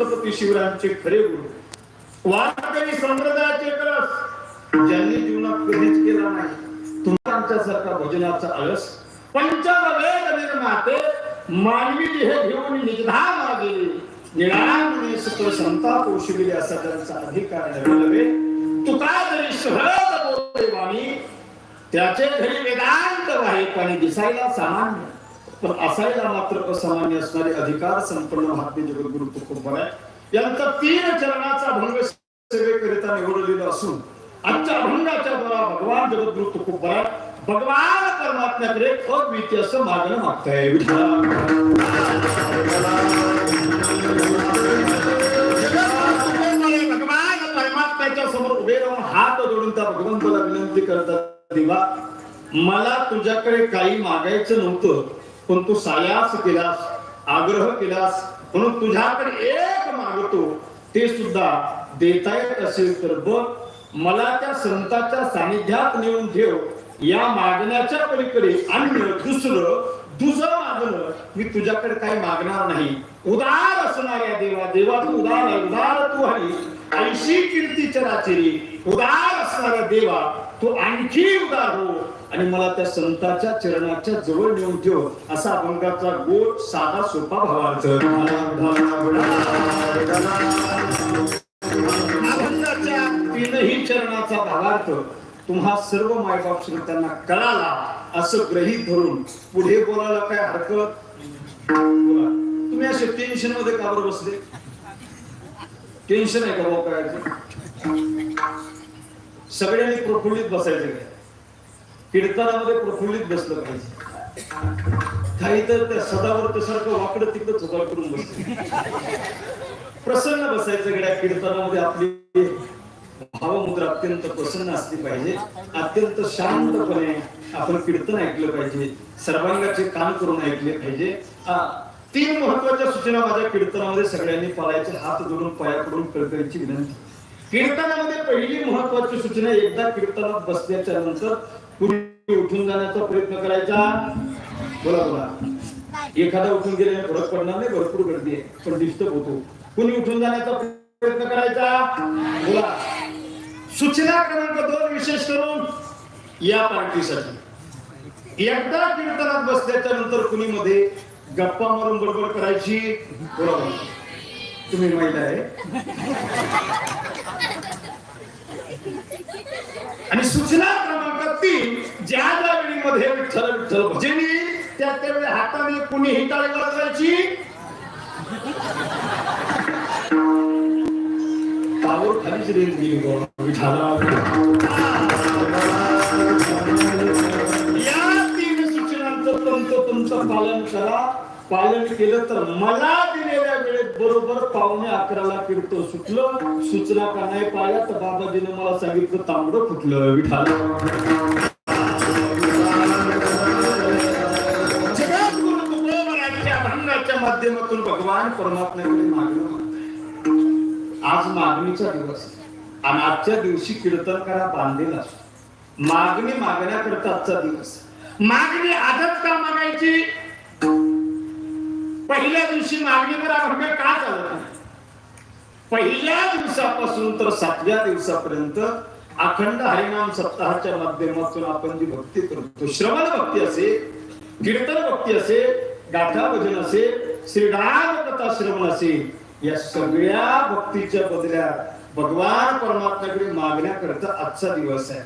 छत्रपती शिवरायांचे खरे गुरु. वारकरी संप्रदायाचे कळस ज्यांनी जीवनात कधीच केला नाही. तुमचा आमच्यासारखा भजनाचा आळस पंचवेद निर्माते मानवी हे घेऊन निजधाम मागे. निळामुळे सकळ संताप ओशविले असा त्यांचा अधिकार निर्मावे. तुका जरी शहरात बोलते वाणी त्याचे घरी वेदांत वाहे पाणी दिसायला सामान्य. पण असायला मात्र असामान्य असणारे अधिकार संपन्न महात्मे जगद्गुरु आहे यांचा तीन चरणाचा भंग सेवेकरिता निवडलेला असून आजच्या भंगाच्या द्वारा भगवान जगद्गुरु आहे भगवान परमात्म्याकडे अद्वितीय असं मागणं मागताय. भगवान परमात्म्याच्या समोर उभे राहून हात जोडून त्या भगवंताला विनंती करतात देवा मला तुझ्याकडे काही मागायचं नव्हतं. पण तू सायास केलास आग्रह केलास म्हणून तुझ्याकडे एक मागतो ते सुद्धा देता येत असेल तर बघ मला त्या संताच्या सानिध्यात नेऊन ठेव. या मागण्याच्या पलीकडे अन्न दुसरं तुझं मागणं मी तुझ्याकडे काही मागणार नाही. उदार असणाऱ्या देवा देवा तू उदार उदार तू हरी ऐशी कीर्ती चराचरी उदार असणारा देवा तो आणखी उदार हो. आणि मला त्या संताच्या चरणाच्या जवळ नेऊन ठेव असा अभंगाचा गोड साधा सोपा भावार्थ अभंगाच्या तीनही चरणाचा भावार्थ तुम्हा सर्व मायबाप श्रोत्यांना कळाला असं ग्रहित धरून पुढे बोलायला काय हरकत? तुम्ही असे टेन्शनमध्ये का बरं बसले? टेन्शन आहे का हो, काय? सगळ्यांनी प्रफुल्लित बसायचं काय? कीर्तनामध्ये प्रफुल्लित बसलं पाहिजे. काही तर त्या सदावर्त सारखं वाकडं तिकडं चुकार करून बसले प्रसन्न बसायचं गड्या कीर्तनामध्ये आपली भावमुद्रा अत्यंत प्रसन्न असली पाहिजे. अत्यंत शांतपणे आपण कीर्तन ऐकलं पाहिजे. सर्वांगाचे काम करून ऐकले पाहिजे. तीन महत्त्वाच्या सूचना माझ्या कीर्तनामध्ये सगळ्यांनी पाळायचे. हात जोडून पायाकडून कळकळीची विनंती. कीर्तनामध्ये पहिली महत्वाची सूचना एकदा कीर्तनात बसल्याच्या नंतर कुणी उठून जाण्याचा प्रयत्न करायचा. बोला बोला. एखादा उठून गेल्याने फरक पडणार नाही भरपूर गर्दी आहे पण डिस्टर्ब होतो. कुणी उठून जाण्याचा प्रयत्न करायचा? बोला. सूचना क्रमांक दोन विशेष करून या पार्टीसाठी. एकदा कीर्तनात बसल्याच्या नंतर कुणी मध्ये गप्पा मारून बडबड करायची? बोला बोला. तुम्ही महिला आहे. आणि सूचना क्रमांक तीन ज्या ज्या वेळीमध्ये विठ्ठल विठ्ठल भजनी त्या त्यावेळी हाताने कुणी हिटाळी वाजवायची पावर खालीच रेल गेली बुवा. या तीन सूचनांचं तंतोतंत पालन करा. पालन केलं तर मला बरोबर पावणे अकराला फिरतो. सुटलं सूचना का नाही पाहिल्या तर बाबाजीने मला सांगितलं तांबडं फुटलं विठाल. माध्यमातून भगवान परमात्म्याकडे मागणं आज मागणीचा दिवस. आणि आजच्या दिवशी कीर्तनकारा करा असतो मागणी मागण्याकरता आजचा दिवस. मागणी आजच का मागायची? पहिल्या दिवशी मागणीवर अभंग का चालत पहिल्या दिवसापासून तर सातव्या दिवसापर्यंत अखंड हरिनाम सप्ताहाच्या माध्यमातून आपण जी भक्ती करतो श्रवण भक्ती असेल कीर्तन भक्ती असेल गाथा भजन असे श्रीराम कथा श्रवण असेल या सगळ्या भक्तीच्या बदल्यात भगवान परमात्म्याकडे मागण्याकरता आजचा दिवस आहे.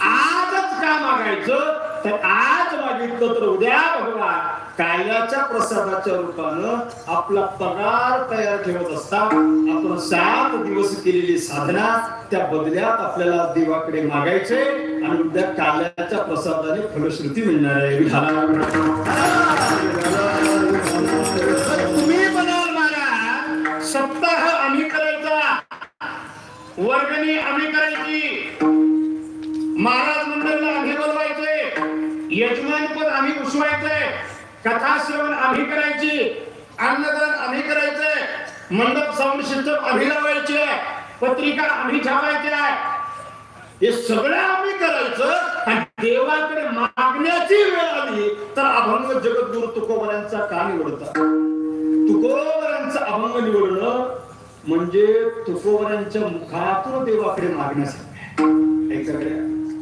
आजच का मागायचं? तर आज मागितलं तर उद्या भगवान काल्याच्या प्रसादाच्या रूपानं आपला पगार तयार ठेवत असता आपण सात दिवस केलेली साधना त्या बदल्यात आपल्याला देवाकडे मागायचे आणि उद्या काल्याच्या प्रसादाने फलश्रुती मिळणार आहे. तुम्ही बनाल मारा सप्ताह आम्ही करायचा वर्गणी आम्ही करायची. महाराज यजमानपद आम्ही उसवायचंय कथा श्रवण आम्ही करायची. अन्नदान आम्ही करायचंय मंडप साऊंड सिस्टम आम्ही लावायचे पत्रिका आम्ही छावायच्या हे सगळं आम्ही करायचं. आणि देवाकडे मागण्याची वेळ आली तर अभंग जगद्गुरु तुकोबऱ्यांचा का निवडता? तुकोबऱ्यांचा अभंग निवडणं म्हणजे तुकोबऱ्यांच्या मुखातून देवाकडे मागण्यासाठी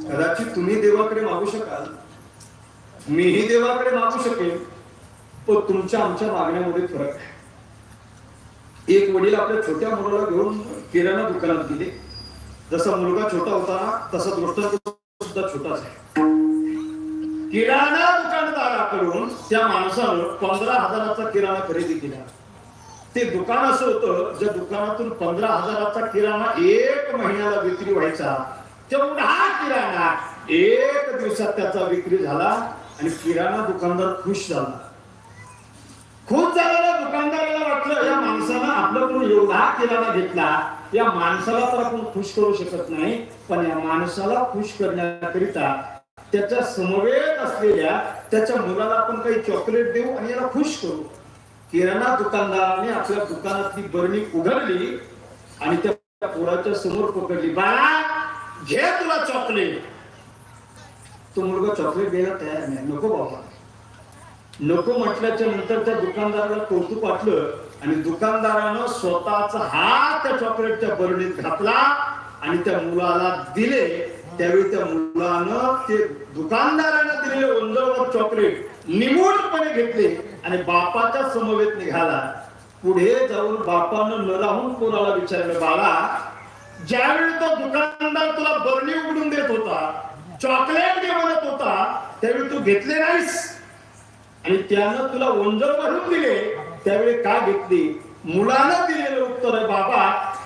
कदाचित तुम्ही देवाकडे मागू शकाल मीही देवाकडे मागू शकेन पण तुमच्या आमच्या मागण्यामध्ये फरक आहे. एक वडील आपल्या छोट्या मुलाला घेऊन किराणा दुकानात गेले. जसा मुलगा छोटा होता ना तसा दृष्टांत सुद्धा छोटाच आहे किराणा दुकानदाराकडून त्या माणसानं पंधरा हजाराचा किराणा खरेदी केला. ते दुकान असं होतं ज्या दुकानातून पंधरा हजाराचा किराणा एक महिन्याला विक्री व्हायचा. तेवढा किराणा एक दिवसात त्याचा विक्री झाला. आणि किराणा दुकानदार खुश झाला. खूप झालेला दुकानदाराला वाटलं या माणसानं आपलं कोण एवढा किराणा घेतला या माणसाला तर आपण खुश करू शकत नाही पण या माणसाला खुश करण्याकरिता त्याच्या समवेत असलेल्या त्याच्या मुलाला आपण काही चॉकलेट देऊ आणि याला खुश करू. किराणा दुकानदाराने आपल्या दुकानातली बरणी उघडली आणि त्या पोराच्या समोर पकडली बाळा घे तुला चॉकलेट तो मुलगा चॉकलेट द्यायला तयार नाही. नको बाबा. नको म्हटल्याच्या नंतर त्या दुकानदाराला कौतुक वाटलं आणि दुकानदारानं स्वतःचा हात त्या चॉकलेटच्या बरणीत घातला आणि त्या मुलाला दिले. त्यावेळी त्या मुलानं ते दुकानदारानं दिलेले ओंजळवर चॉकलेट निमूटपणे घेतले आणि बापाच्या समवेत निघाला. पुढे जाऊन बापानं न राहून कोणाला विचारलं बाळा ज्यावेळी तो दुकानदार तुला बरणी उघडून देत होता चॉकलेट जे म्हणत होता त्यावेळी तू घेतले नाहीस. आणि त्यानं तुला ओंजळ भरून दिले त्यावेळी का घेतली? मुलानं दिलेलं उत्तर आहे बाबा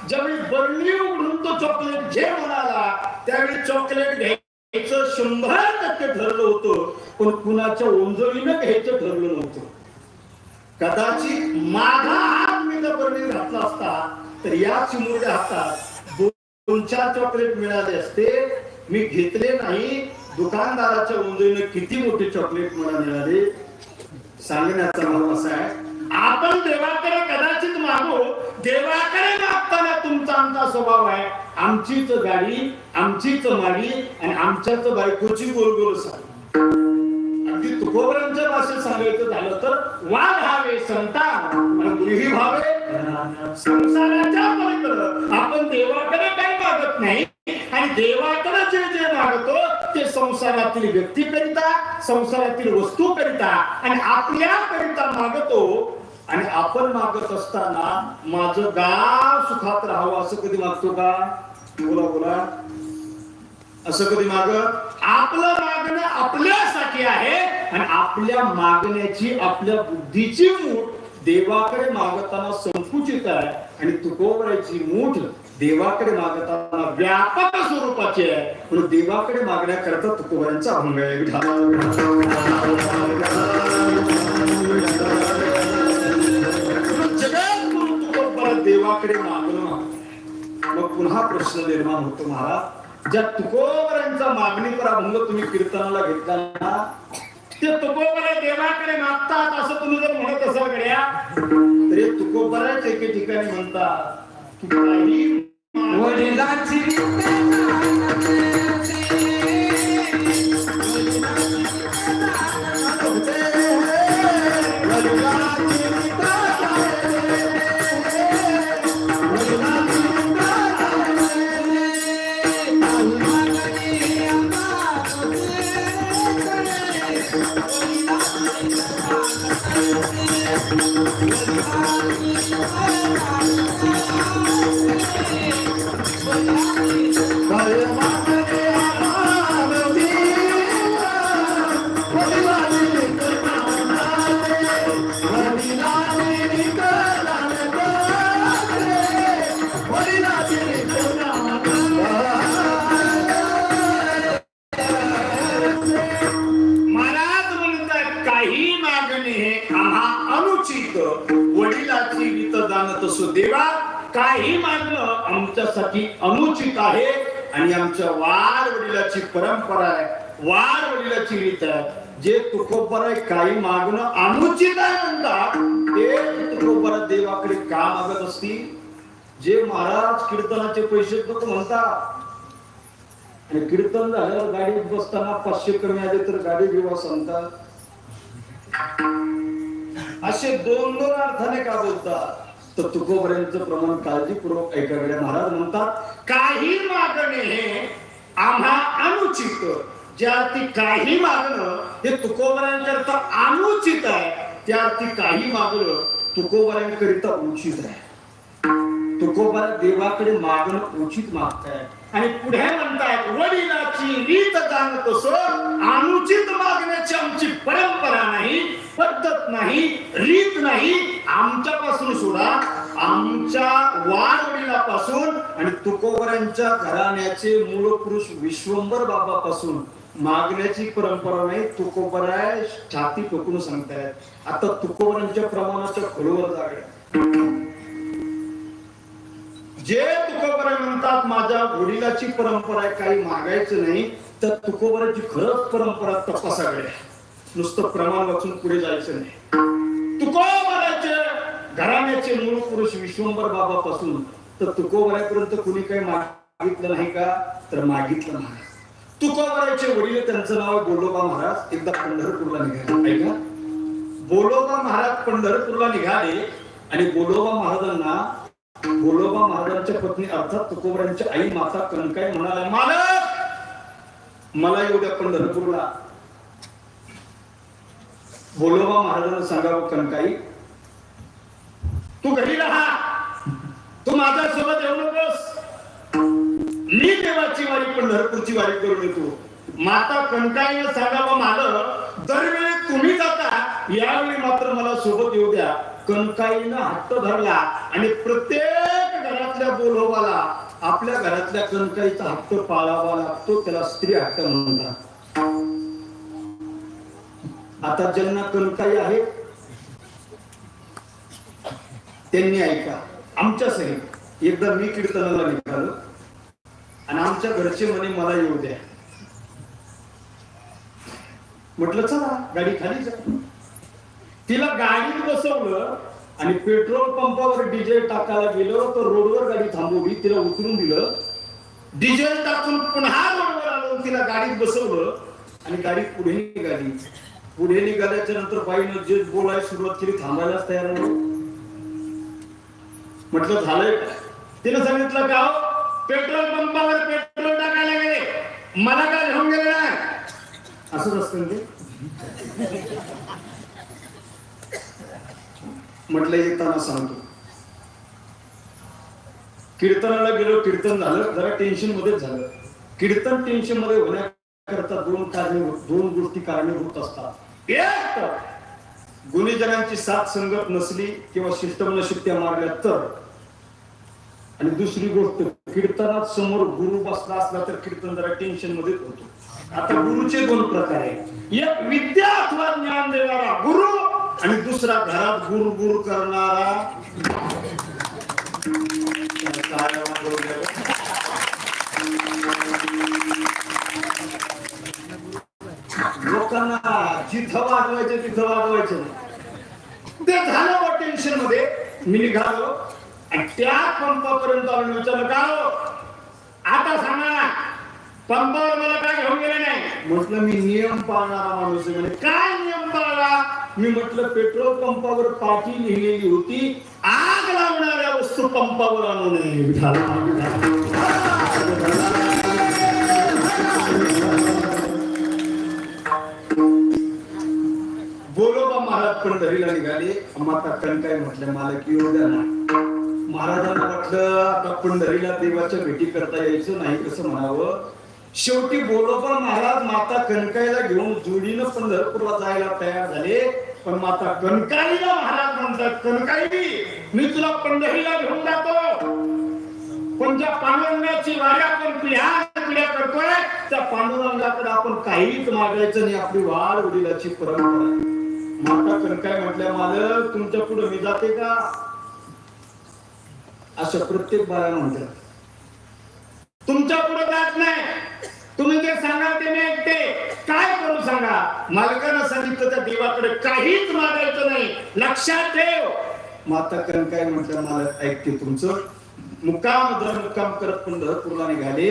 ज्यावेळी बरणी उघडून तो चॉकलेट घे म्हणाला त्यावेळी चॉकलेट घ्यायचं शंभर टक्के ठरलं होतं पण कुणाच्या ओंजळीनं घ्यायचं ठरलं नव्हतं. कदाचित माझा हात मी जर बरणीत घातला असता तर या चिमुरड्या हातात दोन चार चॉकलेट मिळाले असते मी घेतले नाही. दुकानदाराच्या ओंजळीनं किती मोठी चॉकलेट मला मिळाली? सांगण्याचा भाव असा आहे. आपण देवाकडे कदाचित मागू. देवाकडे मागताना तुमचा आमचा स्वभाव आहे. आमचीच गाडी आमचीच माडी आणि आमच्याच बायकोची गोलगोल साडी. अगदी तुकोबरांच्या भाषेत सांगायचं झालं तर वाघ हावे संतान. गृही भावे संसाराच्या पलीकडं. आपण देवाकडे काही मागत नाही. आणि देवाकडे संसारातील व्यक्तीकरिता संसारातील वस्तूकरिता आणि आपल्याकरिता मागतो आणि आपण मागत असताना माझं गाव सुखात राहावं असं कधी मागतो का? बोला बोला. असं कधी माग? आपलं मागणं आपल्यासाठी आहे आणि आपल्या मागण्याची आपल्या बुद्धीची मूठ देवाकडे मागताना संकुचित आहे आणि तुकोबरायची मूठ देवाकडे मागताना व्यापक स्वरूपाचे आहे. म्हणून देवाकडे मागण्याकरता तुकोबरांचा अभंग आहे. देवाकडे मागणं. मग पुन्हा प्रश्न निर्माण होतो महाराज. ज्या तुकोबरांचा मागणीवर अभंग तुम्ही कीर्तनाला घेतला ना ते तुकोबरा देवाकडे मागतात असं तुम्ही जर म्हणत असाल गड्या तर हे तुकोबराच एके ठिकाणी म्हणतात की काही वडिलांची काही मागणं आमच्यासाठी अनुचित आहे आणि आमच्या वार वडिलाची परंपरा आहे. वार वडिलाची रीत आहे. जे तुकोबर आहे काही मागणं अनुचित आहे म्हणतात ते तुकोबर देवाकडे का मागत असतील? जे महाराज कीर्तनाचे पैसे लोक म्हणतात. आणि कीर्तन झाल्यावर गाडीत बसताना पाचशे कमी आले तर गाडी घेवा सांगतात. असे दोन दोन अर्थाने का बोलतात? तर तुकोबऱ्यांचं प्रमाण काळजीपूर्वक ऐकावे महाराज म्हणतात काही मागणे हे आम्हा अनुचित. ज्या ती काही मागणं हे तुकोबऱ्यांकरता अनुचित आहे त्या ती काही मागणं तुकोबऱ्यांकरिता उचित आहे. तुकोबरा देवाकडे मागणं उचित मागताय. आणि पुढे म्हणतात वडिलाची रीत जाणत असो अनुचित मागण्याची आमची परंपरा नाही पद्धत नाही रीत नाही. आमच्यापासून सोडा. आमच्या वाडवडिलापासून आणि तुकोबऱ्यांच्या घराण्याचे मूळ पुरुष विश्वंभर बाबापासून मागण्याची परंपरा नाही. तुकोबरा छाती पकडून सांगतायत. आता तुकोबरांच्या प्रमाणाच्या खोलवर जागे जे तुकोबरा म्हणतात माझ्या वडिलाची परंपरा आहे काही मागायचं नाही तर तुकोबराची खरंच परंपरा तपासाकडे आहे. नुसतं प्रमाण वाचून पुढे जायचं नाही. तुकोबराचे घराण्याचे मूळ पुरुष विश्वंभर बाबापासून तर तुकोबऱ्यापर्यंत कुणी काही मागितलं नाही का? तर मागितलं नाही. तुकोबराचे वडील त्यांचं नाव गोलोबा बोलोबा महाराज. एकदा पंढरपूरला निघाले. ऐका. बोलोबा महाराज पंढरपूरला निघाले आणि गोलोबा महाराजांना गोलोबा महाराजांच्या पत्नी अर्थात तुकोबऱ्यांच्या आई माता कनकाई म्हणाला मालक मला येऊ द्या पंढरपूरला गोलोबा महाराजांना सांगावं कनकाई तू घरी राहा. तू माझ्या सोबत येऊ नकोस. मी देवाची वारी पंढरपूरची वारी करून येतो. माता कणकाईनं सांगावं मालक दरवेळी तुम्ही जाता यावेळी मात्र मला सोबत येऊ द्या. कणकाईनं हट्ट धरला आणि प्रत्येक घरातल्या बोलोबाला आपल्या घरातल्या कणकाईचा हट्ट पाळावा लागतो त्याला स्त्री हट्ट म्हणतात. आता ज्यांना कणकाई आहे त्यांनी ऐका. आमच्या सहित एकदा मी कीर्तनाला निघालो आणि आमच्या घरचे म्हणे मला येऊ द्या. म्हटलं चला गाडी खाली जा. तिला गाडीत बसवलं आणि पेट्रोल पंपावर डिझेल टाकायला गेलं तर रोडवर गाडी थांबवली तिला उतरून दिलं. डिझेल टाकून पुन्हा रोडवर आलो तिला गाडीत बसवलं आणि गाडी पुढे निघाली. पुढे निघाल्याच्या नंतर बाईनं जे बोलायला सुरुवात केली थांबायलाच तयार नाही. म्हटलं झालंय तिने तिनं सांगितलं का हो, पेट्रोल पंपावर पेट्रोल टाकायला गेले. मला काय घेऊन गेले नाही. असंच असतं ते. म्हटलं येताना सांगतो. कीर्तनाला गेलो कीर्तन झालं. जरा टेन्शन मध्येच झालं. कीर्तन टेन्शनमध्ये होण्याकरता दोन कारणे दोन गोष्टी कारणीभूत असतात. एक तर गुन्हेजनांची साथ संगत नसली किंवा सिस्टम नशित्या मारल्या तर. आणि दुसरी गोष्ट कीर्तनात समोर गुरु बसला असला तर कीर्तन जरा टेन्शन मध्येच होतो. आता गुरुचे दोन प्रकार आहेत. एक विद्या अथवा ज्ञान देणारा गुरु आणि दुसरा घरात गुरु गुरु करणारा लोकांना जिथं वाजवायचं तिथं वाजवायचं ते झालं टेन्शनमध्ये. मी निघालो आणि त्या पंपापर्यंत आम्ही विचारलं का हो? आता सांगा पंपावर मला काय घेऊन गेले नाही? म्हटलं मी नियम पाळणारा माणूस आहे. काय नियम पाळला? मी म्हटलं पेट्रोल पंपावर पाठी लिहिलेली होती. आग लावणाऱ्या वस्तू पंपावर आणू नये. गोलोबा विठाला. बोलोबा महाराज निघाले. माता कणकाय म्हटलं मला की योजना महाराजांना वाटलं आता पंढरीला देवाच्या भेटी करता यायचं नाही कसं म्हणावं. शेवटी बोलोबा महाराज माता कणकाईला घेऊन जोडीनं पंढरपूरला जायला तयार झाले. पण माता कणकाईला महाराज म्हणतात कणकाई मी तुला पंढरीला घेऊन जातो. पण ज्या पांडुरंगाची वारी आपण पिढ्या पिढ्या करतोय त्या पांडुरंगाकडे आपण काहीच मागायचं नाही आपली वाढ वडिलाची परंपरा. माता कणकाई म्हटल्या मालक तुमच्यापुढे मी जाते का? अशा प्रत्येक बाया म्हणतात तुमच्यापुढे जात नाही. तुम्ही जे सांगा ते मी ऐकते काय करू सांगा? मालकानं सांगितलं त्या देवाकडे काहीच मागायचं नाही. लक्षात ठेव. माता करण काय म्हटलं मला ऐकते तुमचं. मुक्काम दर मुक्काम करत पंढरपूरला निघाले.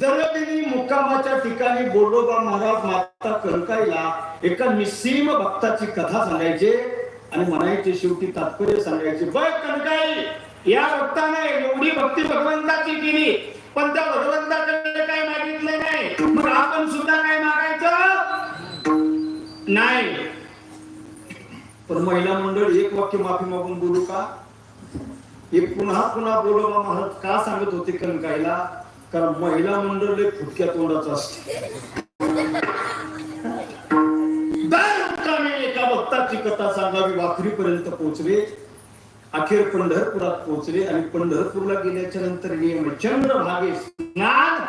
दरदिनी मुक्कामाच्या ठिकाणी बोलोबा महाराज माता कणकाईला एका निसीम भक्ताची कथा सांगायचे आणि म्हणायचे शेवटी तात्पर्य सांगायचे बघ कनकाई या भक्ताने एवढी भक्ती भगवंताची केली. पण त्या भगवंताकडे नाही. पण महिला मंडळ एक वाक्य माफी मागून बोलू का? एक पुन्हा पुन्हा बोलवा महाराज? का सांगत होते कनकाईला कारण महिला मंडळ लय फुटक्या तोंडाचं असते. एका भक्ताची कथा सांगावी वाखरीपर्यंत पोहोचले. अखेर पंढरपुरात पोहोचले आणि पंढरपूरला गेल्याच्यानंतर नियम चंद्रभागे स्नान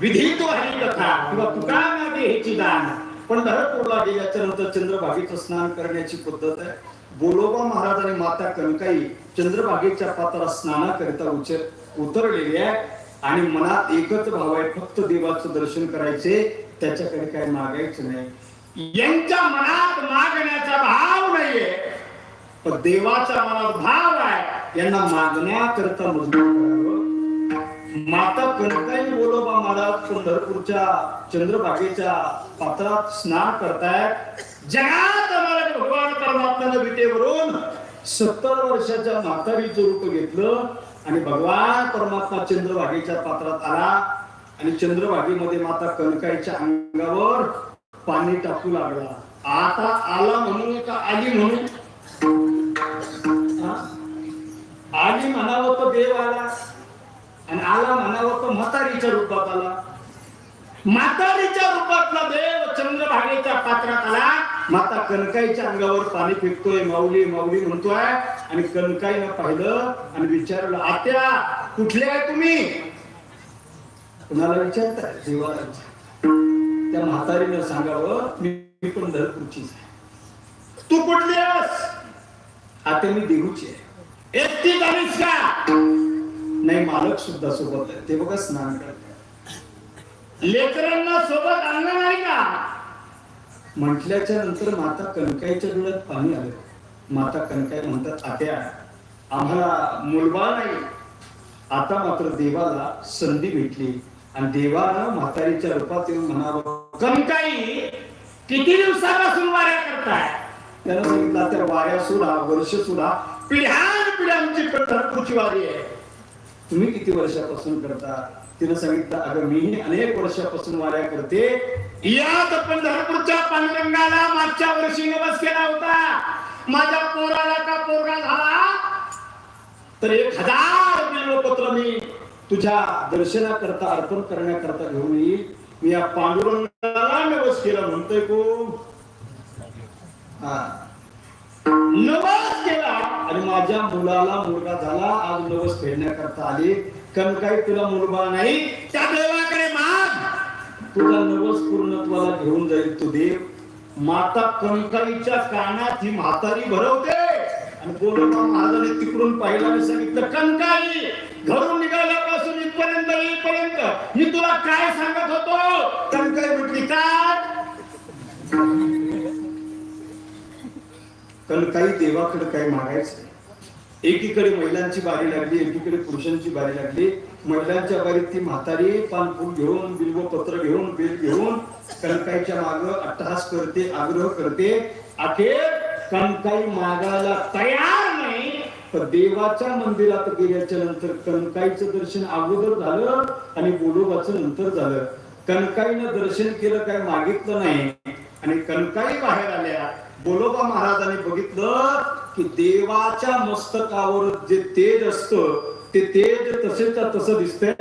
विधित हरी कथा. किंवा तुका मागे ह्याची दान. पंढरपूरला गेल्याच्यानंतर चंद्रभागेचं स्नान करण्याची पद्धत आहे. बोलोबा महाराज आणि माता कनकाई चंद्रभागेच्या पात्रात स्नानाकरिता उचर उतरलेले आहे आणि मनात एकच भाव आहे फक्त देवाचं दर्शन करायचे त्याच्याकडे काय मागायचं नाही. यांच्या मनात मागण्याचा भाव नाहीये पण देवाच्या मनात भाव आहे. यांना मागण्याकरता मजबूत माता कनकाई बोलोबा महाराज पंढरपूरच्या चंद्रभागेच्या पात्रात स्नान करतायत. जगात आम्हाला भगवान परमात्म्यानं विटेवरून सत्तर वर्षाच्या म्हातारीचं रूप घेतलं आणि भगवान परमात्मा चंद्रभागेच्या पात्रात आला आणि चंद्रभागेमध्ये माता कनकाईच्या अंगावर पाणी टाकू लागला. आता आला म्हणून का आली म्हणून? आली म्हणावं तर देव आला. आणि आला म्हणावं तर म्हातारीच्या रूपात आला म्हातारीच्या रूपातला देव चंद्रभागेच्या पात्रात आला. माता कनकाईच्या अंगावर पाणी फेकतोय माऊली माऊली म्हणतोय. आणि कनकाईनं पाहिलं आणि विचारलं आत्या कुठले आहे तुम्ही? कुणाला विचारताय? देवाला त्या म्हातारीनं सांगावं मी पण धरपूरचीच आहे. तू कुठली आहेस? आता मी देऊची आहे. एकटी झालीस का? नाही मालक सुद्धा सोबत आहे. ते बघा स्नान करतात. लेकरांना सोबत आणलं नाही का? म्हटल्याच्या नंतर माता कणकाईच्या डोळ्यात पाणी आलं. माता कणकाई म्हणतात आत्या आम्हाला मुलबा नाही. आता मात्र देवाला संधी भेटली. आणि देवानं म्हातारीच्या रूपात येऊन म्हणावं कणकाई किती दिवसापासून वाऱ्या करताय? त्यानं सांगितलं तर वाऱ्या सुद्धा वर्ष सुद्धा पिढ्यान पिढ्यांची पंढरपूरची वारी आहे. तुम्ही किती वर्षापासून करता? तिनं सांगितलं अगं मी अनेक वर्षापासून वाऱ्या करते. यात पंढरपूरच्या पांडुरंगाला मागच्या वर्षी नवस केला होता. माझ्या पोराला का पोरगा झाला? तर एक हजार बिल्वपत्र मी तुझ्या दर्शनाकरता अर्पण करण्याकरता घेऊन येईल. मी या पांडुरंगाला नवस केला म्हणतोय कोण? हा. नवस माझ्या मुलाला मुलगा झाला आज नवस फेडण्याकरता आली. कणकाई तुला मुलगा नाही त्या देवाकडे माग. तुला नवस पूर्णत्वाला घेऊन जाईल तू देव. माता कणकाईच्या कानात ही म्हातारी भरवते. आणि बोलता महाराजांनी तिकडून पाहिलं आणि सांगितलं कणकाई घरून निघाल्यापासून इथपर्यंत येईपर्यंत मी तुला काय सांगत होतो? कणकाई म्हटली काय कणकाई देवाकडे काय मागायचं नाही. एकीकडे महिलांची बारी लागली एकीकडे पुरुषांची बारी लागली. महिलांच्या बारीत ती म्हातारी पानफूल घेऊन बिल्वपत्र घेऊन बेल घेऊन कणकाईच्या माग अट्टहास करते आग्रह करते अखेर कणकाई मागायला तयार नाही. तर देवाच्या मंदिरात गेल्याच्यानंतर कणकाईचं दर्शन अगोदर झालं आणि गोडोबाचं नंतर झालं. कणकाईनं दर्शन केलं काय मागितलं नाही. आणि कणकाई बाहेर आल्या. बोलोबा महाराजांनी बघितलं की देवाच्या मस्तकावर जे तेज असत ते तेज तसेच तसं दिसतंय?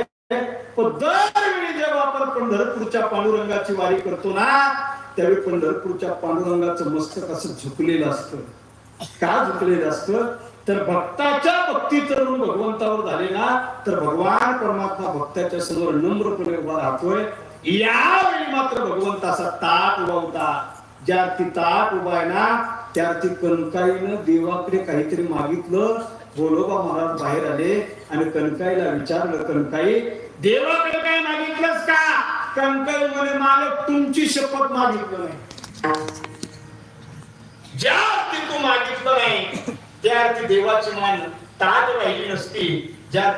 पण दरवेळी जेव्हा आपण पंढरपूरच्या पांडुरंगाची वारी करतो ना त्यावेळी पंढरपूरच्या पांडुरंगाचं मस्तक असं झुकलेलं असतं. का झुकलेलं असतं? तर भक्ताच्या भक्तीचं ऋण भगवंतावर झाले ना तर भगवान परमात्मा भक्ताच्या समोर नम्रपणे उभा राहतोय. यावेळी मात्र भगवंताचा ताप ताट उभा होता. ज्या ती ताट उभा आहे ना त्या ती कणकाईनं देवाकडे काहीतरी मागितलं. बोलोबा महाराज बाहेर आले आणि कणकाईला विचारलं कणकाई देवाकडे काय मागितलंस का? कणकाई मध्ये मालक तुमची शपथ मागितलं नाही. ज्या अर्थी तू मागितलं नाही त्या अर्थी देवाची मान ताट राहिली नसती. ज्या